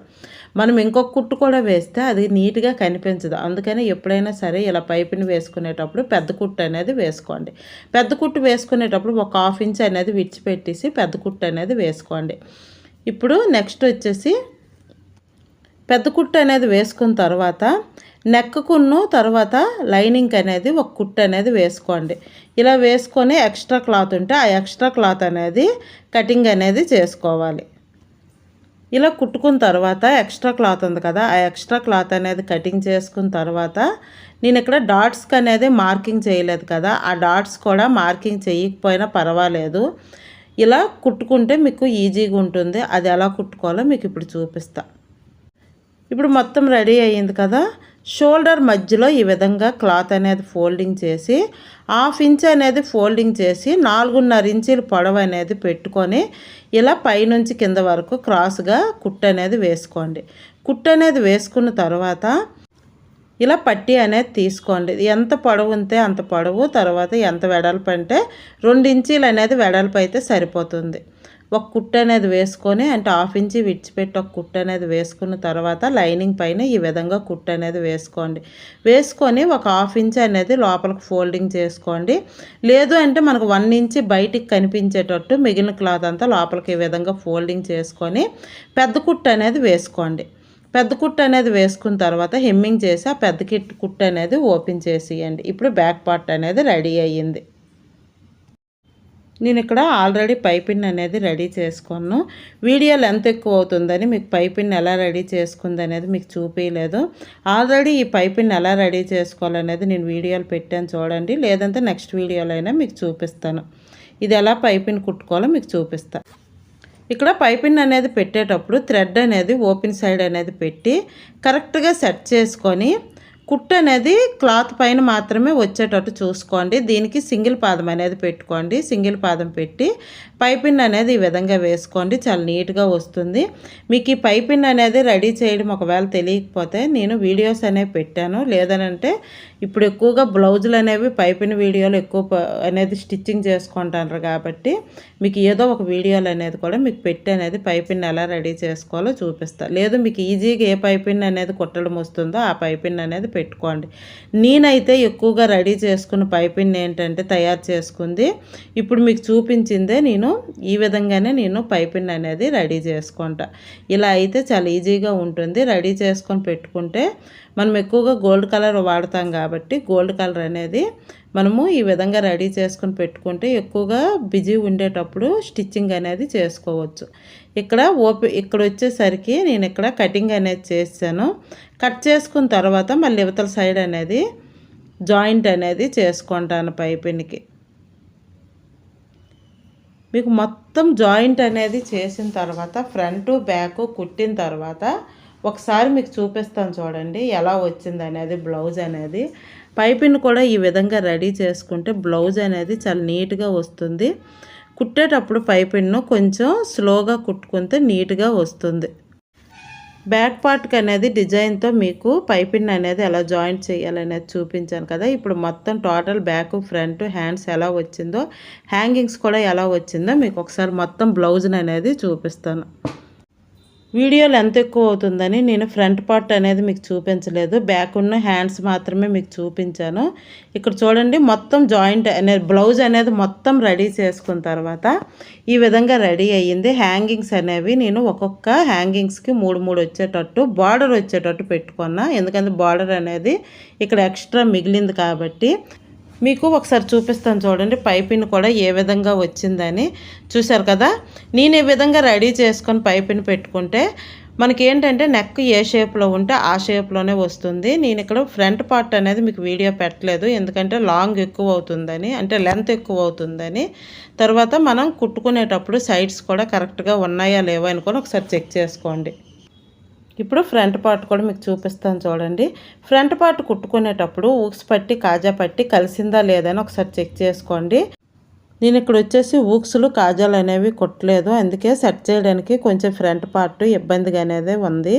మనం ఇంకొక కుట్టు కూడా వేస్తే అది నీట్గా కనిపించదు. అందుకని ఎప్పుడైనా సరే ఇలా పైపుని వేసుకునేటప్పుడు పెద్ద కుట్టు అనేది వేసుకోండి. పెద్ద కుట్టు వేసుకునేటప్పుడు ఒక హాఫ్ ఇంచ్ అనేది విడిచిపెట్టేసి పెద్ద కుట్టు అనేది వేసుకోండి. ఇప్పుడు నెక్స్ట్ వచ్చేసి పెద్ద కుట్టు అనేది వేసుకున్న తర్వాత నెక్కును తర్వాత లైనింగ్ అనేది ఒక కుట్టు అనేది వేసుకోండి. ఇలా వేసుకొని ఎక్స్ట్రా క్లాత్ ఉంటే ఆ ఎక్స్ట్రా క్లాత్ అనేది కటింగ్ అనేది చేసుకోవాలి. ఇలా కుట్టుకున్న తర్వాత ఎక్స్ట్రా క్లాత్ ఉంది కదా ఆ ఎక్స్ట్రా క్లాత్ అనేది కటింగ్ చేసుకున్న తర్వాత నేను ఇక్కడ డాట్స్కి అనేది మార్కింగ్ చేయలేదు కదా ఆ డాట్స్ కూడా మార్కింగ్ చేయకపోయినా పర్వాలేదు. ఇలా కుట్టుకుంటే మీకు ఈజీగా ఉంటుంది. అది ఎలా కుట్టుకోవాలో మీకు ఇప్పుడు చూపిస్తా. ఇప్పుడు మొత్తం రెడీ అయ్యింది కదా. షోల్డర్ మధ్యలో ఈ విధంగా క్లాత్ అనేది ఫోల్డింగ్ చేసి హాఫ్ ఇంచ్ అనేది ఫోల్డింగ్ చేసి నాలుగున్నర ఇంచీలు పొడవు అనేది పెట్టుకొని ఇలా పైనుంచి కింద వరకు క్రాస్గా కుట్టు అనేది వేసుకోండి. కుట్టు అనేది వేసుకున్న తర్వాత ఇలా పట్టి అనేది తీసుకోండి. ఎంత పొడవు ఉంటే అంత పొడవు తర్వాత ఎంత వెడల్పు అంటే రెండు ఇంచీలు అనేది వెడల్పు అయితే సరిపోతుంది. ఒక కుట్ అనేది వేసుకొని అంటే హాఫ్ ఇంచి విడిచిపెట్టి ఒక కుట్ అనేది వేసుకున్న తర్వాత లైనింగ్ పైన ఈ విధంగా కుట్ అనేది వేసుకోండి. వేసుకొని ఒక హాఫ్ ఇంచ్ అనేది లోపలికి ఫోల్డింగ్ చేసుకోండి. లేదు అంటే మనకు వన్ ఇంచ్ బయటికి కనిపించేటట్టు మిగిలిన క్లాత్ అంతా లోపలికి ఈ విధంగా ఫోల్డింగ్ చేసుకొని పెద్ద కుట్టు అనేది వేసుకోండి. పెద్ద కుట్టు అనేది వేసుకున్న తర్వాత హెమ్మింగ్ చేసి ఆ పెద్ద కిట్ కుట్ట అనేది ఓపెన్ చేసేయండి. ఇప్పుడు బ్యాక్ పార్ట్ అనేది రెడీ అయ్యింది. నేను ఇక్కడ ఆల్రెడీ పైపిన్ అనేది రెడీ చేసుకున్నాను. వీడియో లెంత్ ఎక్కువ అవుతుందని మీకు పైపిన్ ఎలా రెడీ చేసుకుంది అనేది మీకు చూపించలేదు ఆల్రెడీ ఈ పైపిన్ ఎలా రెడీ చేసుకోవాలనేది నేను వీడియోలు పెట్టాను చూడండి. లేదంటే నెక్స్ట్ వీడియోలో అయినా మీకు చూపిస్తాను. ఇది ఎలా పైపిన్ కుట్టుకోవాలో మీకు చూపిస్తాను ఇక్కడ పైపిన్ అనేది పెట్టేటప్పుడు థ్రెడ్ అనేది ఓపెన్ సైడ్ అనేది పెట్టి కరెక్ట్గా సెట్ చేసుకొని కుట్టు అనేది క్లాత్ పైన మాత్రమే వచ్చేటట్టు చూసుకోండి. దీనికి సింగిల్ పాదం అనేది పెట్టుకోండి. సింగిల్ పాదం పెట్టి పైపిన్ అనేది ఈ విధంగా వేసుకోండి. చాలా నీట్గా వస్తుంది. మీకు ఈ పైపిన్ అనేది రెడీ చేయడం ఒకవేళ తెలియకపోతే నేను వీడియోస్ అనేవి పెట్టాను. లేదనంటే ఇప్పుడు ఎక్కువగా బ్లౌజులు అనేవి పైపిన్ వీడియోలు ఎక్కువ అనేది స్టిచ్చింగ్ చేసుకుంటారు కాబట్టి మీకు ఏదో ఒక వీడియోలు అనేది కూడా మీకు పెట్టి అనేది పైపిన్ ఎలా రెడీ చేసుకోవాలో చూపిస్తాను లేదు మీకు ఈజీగా ఏ పైపిన్ అనేది కుట్టడం వస్తుందో ఆ పైపిన్ అనేది పెట్టుకోండి. నేనైతే ఎక్కువగా రెడీ చేసుకున్న పైపిన్ ఏంటంటే తయారు చేసుకుంది. ఇప్పుడు మీకు చూపించిందే నేను ఈ విధంగానే నేను పైపిన్ అనేది రెడీ చేసుకుంటా. ఇలా అయితే చాలా ఈజీగా ఉంటుంది. రెడీ చేసుకొని పెట్టుకుంటే మనం ఎక్కువగా గోల్డ్ కలర్ వాడతాం కాబట్టి గోల్డ్ కలర్ అనేది మనము ఈ విధంగా రెడీ చేసుకొని పెట్టుకుంటే ఎక్కువగా బిజీ ఉండేటప్పుడు స్టిచ్చింగ్ అనేది చేసుకోవచ్చు. ఇక్కడ ఓపి ఇక్కడ వచ్చేసరికి నేను ఇక్కడ కటింగ్ అనేది చేశాను. కట్ చేసుకున్న తర్వాత మళ్ళీ ఇవతల సైడ్ అనేది జాయింట్ అనేది చేసుకుంటాను పైపిన్కి మీకు మొత్తం జాయింట్ అనేది చేసిన తర్వాత ఫ్రంట్ బ్యాక్ కుట్టిన తర్వాత ఒకసారి మీకు చూపిస్తాను చూడండి ఎలా వచ్చింది అనేది బ్లౌజ్ అనేది. పైపిన్ కూడా ఈ విధంగా రెడీ చేసుకుంటే బ్లౌజ్ అనేది చాలా నీట్గా వస్తుంది. కుట్టేటప్పుడు పైపిన్ను కొంచెం స్లోగా కుట్టుకుంటే నీట్గా వస్తుంది. బ్యాక్ పార్ట్కి అనేది డిజైన్తో మీకు పైపిన్ అనేది ఎలా జాయింట్ చేయాలనేది చూపించాను కదా. ఇప్పుడు మొత్తం టోటల్ బ్యాక్ ఫ్రంట్ హ్యాండ్స్ ఎలా వచ్చిందో హ్యాంగింగ్స్ కూడా ఎలా వచ్చిందో మీకు ఒకసారి మొత్తం బ్లౌజ్ని అనేది చూపిస్తాను. వీడియోలు ఎంత ఎక్కువ అవుతుందని నేను ఫ్రంట్ పార్ట్ అనేది మీకు చూపించలేదు. బ్యాక్ ఉన్న హ్యాండ్స్ మాత్రమే మీకు చూపించాను. ఇక్కడ చూడండి మొత్తం జాయింట్ అనేది బ్లౌజ్ అనేది మొత్తం రెడీ చేసుకున్న తర్వాత ఈ విధంగా రెడీ అయ్యింది. హ్యాంగింగ్స్ అనేవి నేను ఒక్కొక్క హ్యాంగింగ్స్కి మూడు మూడు వచ్చేటట్టు బార్డర్ వచ్చేటట్టు పెట్టుకున్నా. ఎందుకంటే బార్డర్ అనేది ఇక్కడ ఎక్స్ట్రా మిగిలింది కాబట్టి మీకు ఒకసారి చూపిస్తాను చూడండి. పైపిన్ కూడా ఏ విధంగా వచ్చిందని చూశారు కదా? నేను ఈ విధంగా రెడీ చేసుకొని పైపిన్ పెట్టుకుంటే మనకి ఏంటంటే నెక్ ఏ షేప్లో ఉంటే ఆ షేప్లోనే వస్తుంది. నేను ఇక్కడ ఫ్రంట్ పార్ట్ అనేది మీకు వీడియో పెట్టలేదు. ఎందుకంటే లాంగ్ ఎక్కువ అవుతుందని అంటే లెంత్ ఎక్కువ అవుతుందని. తర్వాత మనం కుట్టుకునేటప్పుడు సైడ్స్ కూడా కరెక్ట్గా ఉన్నాయా లేవా అని కూడా ఒకసారి చెక్ చేసుకోండి. ఇప్పుడు ఫ్రంట్ పార్ట్ కూడా మీకు చూపిస్తాను చూడండి. ఫ్రంట్ పార్ట్ కుట్టుకునేటప్పుడు ఊక్స్ పట్టి కాజా పట్టి కలిసిందా లేదని ఒకసారి చెక్ చేసుకోండి. నేను ఇక్కడ వచ్చేసి ఊక్స్లు కాజాలు అనేవి కొట్టలేదు. అందుకే సెట్ చేయడానికి కొంచెం ఫ్రంట్ పార్ట్ ఇబ్బందిగా అనేది ఉంది.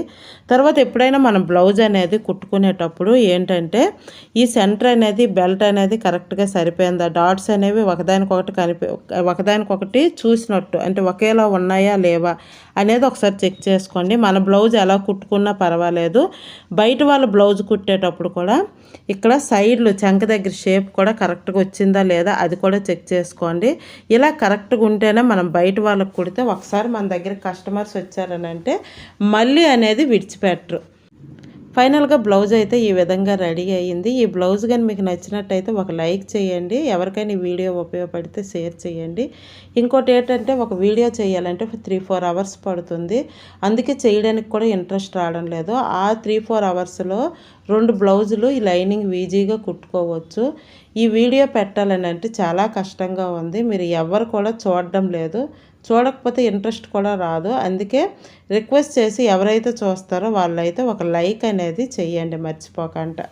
తర్వాత ఎప్పుడైనా మనం బ్లౌజ్ అనేది కుట్టుకునేటప్పుడు ఏంటంటే ఈ సెంటర్ అనేది బెల్ట్ అనేది కరెక్ట్గా సరిపోయిందా? డాట్స్ అనేవి ఒకదానికొకటి కనిపి ఒకదానికొకటి చూసినట్టు అంటే ఒకేలా ఉన్నాయా లేవా అనేది ఒకసారి చెక్ చేసుకోండి. మన బ్లౌజ్ ఎలా కుట్టుకున్నా పర్వాలేదు. బయట వాళ్ళ బ్లౌజ్ కుట్టేటప్పుడు కూడా ఇక్కడ సైడ్లు చంక దగ్గర షేప్ కూడా కరెక్ట్గా వచ్చిందా లేదా అది కూడా చెక్ చేసుకోండి. ఇలా కరెక్ట్గా ఉంటేనే మనం బయట వాళ్ళకు కుడితే ఒకసారి మన దగ్గర కస్టమర్స్ వచ్చారని అంటే మళ్ళీ అనేది విడిచిపెట్టరు. ఫైనల్గా బ్లౌజ్ అయితే ఈ విధంగా రెడీ అయ్యింది. ఈ బ్లౌజ్ కానీ మీకు నచ్చినట్టయితే ఒక లైక్ చేయండి. ఎవరికైనా వీడియో ఉపయోగపడితే షేర్ చేయండి. ఇంకోటి ఏంటంటే ఒక వీడియో చేయాలంటే త్రీ ఫోర్ అవర్స్ పడుతుంది. అందుకే చేయడానికి కూడా ఇంట్రెస్ట్ రావడం లేదు. ఆ త్రీ ఫోర్ అవర్స్లో రెండు బ్లౌజులు ఈ లైనింగ్ ఈజీగా కుట్టుకోవచ్చు. ఈ వీడియో పెట్టాలని అంటే చాలా కష్టంగా ఉంది. మీరు ఎవరు కూడా చూడడం లేదు. చూడకపోతే ఇంట్రెస్ట్ కూడా రాదు. అందుకే రిక్వెస్ట్ చేసి ఎవరైతే చూస్తారో వాళ్ళైతే ఒక లైక్ అనేది చెయ్యండి. మర్చిపోకుండా